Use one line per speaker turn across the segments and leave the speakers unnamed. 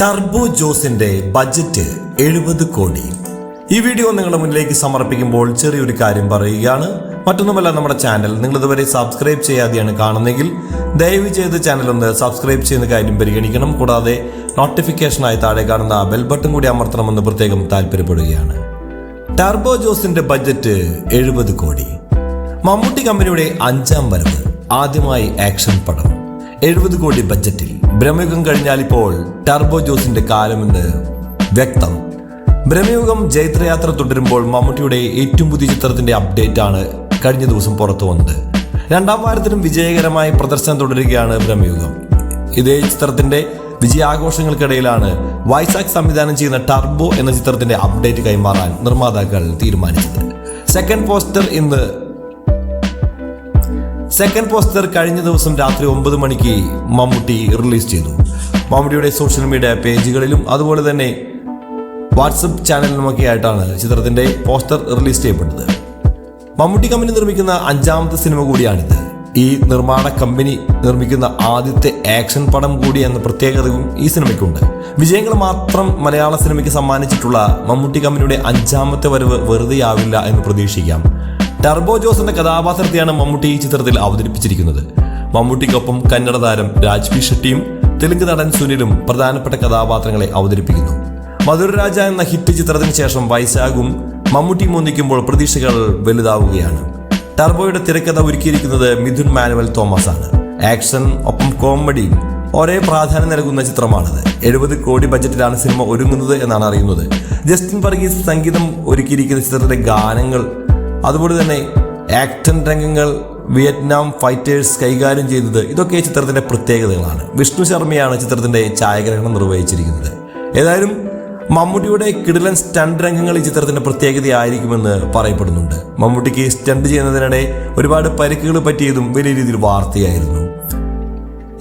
Turbo ജോസിന്റെ budget എഴുപത് കോടി. ഈ വീഡിയോ നിങ്ങളുടെ മുന്നിലേക്ക് സമർപ്പിക്കുമ്പോൾ ചെറിയൊരു കാര്യം പറയുകയാണ്. മറ്റൊന്നുമല്ല നമ്മുടെ ചാനൽ നിങ്ങൾ ഇതുവരെ സബ്സ്ക്രൈബ് ചെയ്യാതെയാണ് കാണുന്നതെങ്കിൽ ദയവ് ചെയ്ത് ചാനൽ ഒന്ന് സബ്സ്ക്രൈബ് ചെയ്യുന്ന കാര്യം പരിഗണിക്കണം. കൂടാതെ നോട്ടിഫിക്കേഷനായി താഴെ കാണുന്ന ബെൽ ബട്ടൺ കൂടി അമർത്തണമെന്ന് പ്രത്യേകം താല്പര്യപ്പെടുകയാണ് ടർബോ ജോസിന്റെ ബജറ്റ് എഴുപത് കോടി. മമ്മൂട്ടി കമ്പനിയുടെ അഞ്ചാം വരവ് ആദ്യമായി ആക്ഷൻ പടം. എഴുപത് കോടി ബജറ്റിൽ ബ്രഹ്മയുഗം കഴിഞ്ഞാൽ ഇപ്പോൾ ടർബോ ജോസിന്റെ കാലമെന്ന് വ്യക്തം. ബ്രഹ്മയുഗം ജൈത്രയാത്ര തുടരുമ്പോൾ മമ്മൂട്ടിയുടെ ഏറ്റവും പുതിയ ചിത്രത്തിന്റെ അപ്ഡേറ്റ് ആണ് കഴിഞ്ഞ ദിവസം പുറത്തു വന്നത്. രണ്ടാം വാരത്തിലും വിജയകരമായി പ്രദർശനം തുടരുകയാണ് ബ്രഹ്മയുഗം ഇതേ ചിത്രത്തിന്റെ വിജയാഘോഷങ്ങൾക്കിടയിലാണ് വൈസാഖ് സംവിധാനം ചെയ്യുന്ന ടർബോ എന്ന ചിത്രത്തിന്റെ അപ്ഡേറ്റ് കൈമാറാൻ നിർമ്മാതാക്കൾ തീരുമാനിച്ചത്. സെക്കൻഡ് പോസ്റ്റർ ഇന്ന് സെക്കൻഡ് പോസ്റ്റർ കഴിഞ്ഞ ദിവസം രാത്രി ഒമ്പത് മണിക്ക് മമ്മൂട്ടി റിലീസ് ചെയ്തു. മമ്മൂട്ടിയുടെ സോഷ്യൽ മീഡിയ പേജുകളിലും അതുപോലെ തന്നെ വാട്സപ്പ് ചാനലിലുമൊക്കെ ആയിട്ടാണ് ചിത്രത്തിന്റെ പോസ്റ്റർ റിലീസ് ചെയ്യപ്പെട്ടത്. മമ്മൂട്ടി കമ്പനി നിർമ്മിക്കുന്ന അഞ്ചാമത്തെ സിനിമ കൂടിയാണിത്. ഈ നിർമ്മാണ കമ്പനി നിർമ്മിക്കുന്ന ആദ്യത്തെ ആക്ഷൻ പടം കൂടി എന്ന പ്രത്യേകതയും ഈ സിനിമയ്ക്കുണ്ട്. വിജയങ്ങൾ മാത്രം മലയാള സിനിമയ്ക്ക് സമ്മാനിച്ചിട്ടുള്ള മമ്മൂട്ടി കമ്പനിയുടെ അഞ്ചാമത്തെ വരവ് വെറുതെയാവില്ല എന്ന് പ്രതീക്ഷിക്കാം. ടർബോ ജോസ് എന്ന കഥാപാത്രത്തെയാണ് മമ്മൂട്ടി ഈ ചിത്രത്തിൽ അവതരിപ്പിച്ചിരിക്കുന്നത്. മമ്മൂട്ടിക്കൊപ്പം കന്നഡ താരം രാജ്പി ഷെട്ടിയും തെലുങ്ക് നടൻ സുനിലും പ്രധാനപ്പെട്ട കഥാപാത്രങ്ങളെ അവതരിപ്പിക്കുന്നു. മധുരരാജ എന്ന ഹിറ്റ് ചിത്രത്തിന് ശേഷം വൈശാഖും മമ്മൂട്ടി മോന്നിക്കുമ്പോൾ പ്രതീക്ഷകൾ വലുതാവുകയാണ്. ടർബോയുടെ തിരക്കഥ ഒരുക്കിയിരിക്കുന്നത് മിഥുൻ മാനുവൽ തോമസ് ആണ് ആക്ഷൻ ഒപ്പം കോമഡി ഒരേ പ്രാധാന്യം നൽകുന്ന ചിത്രമാണിത്. എഴുപത് കോടി ബജറ്റിലാണ് സിനിമ ഒരുങ്ങുന്നത് എന്നാണ് അറിയുന്നത്. ജസ്റ്റിൻ വർഗീസ് സംഗീതം ഒരുക്കിയിരിക്കുന്ന ചിത്രത്തിലെ ഗാനങ്ങൾ അതുപോലെ തന്നെ ആക്ഷൻ രംഗങ്ങൾ വിയറ്റ്നാം ഫൈറ്റേഴ്സ് കൈകാര്യം ചെയ്തത് ഇതൊക്കെ ചിത്രത്തിന്റെ പ്രത്യേകതകളാണ്. വിഷ്ണു ശർമ്മയാണ് ചിത്രത്തിന്റെ ഛായാഗ്രഹണം നിർവഹിച്ചിരിക്കുന്നത്. ഏതായാലും മമ്മൂട്ടിയുടെ കിടിലൻ സ്റ്റണ്ട് രംഗങ്ങൾ ഈ ചിത്രത്തിന്റെ പ്രത്യേകതയായിരിക്കുമെന്ന് പറയപ്പെടുന്നുണ്ട്. മമ്മൂട്ടിക്ക് സ്റ്റണ്ട് ചെയ്യുന്നതിനിടെ ഒരുപാട് പരിക്കുകൾ പറ്റിയതും വലിയ രീതിയിൽ വാർത്തയായിരുന്നു.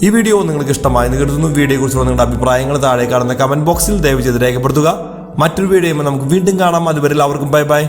ഈ വീഡിയോ നിങ്ങൾക്ക് ഇഷ്ടമായെന്ന് കരുതുന്നു. വീഡിയോ കുറിച്ചുള്ള നിങ്ങളുടെ അഭിപ്രായങ്ങൾ താഴെ കാണുന്ന കമന്റ് ബോക്സിൽ ദയവ് ചെയ്ത് രേഖപ്പെടുത്തുക. മറ്റൊരു വീഡിയോ നമുക്ക് വീണ്ടും കാണാം. അതുവരെ എല്ലാവർക്കും ബൈ ബൈ.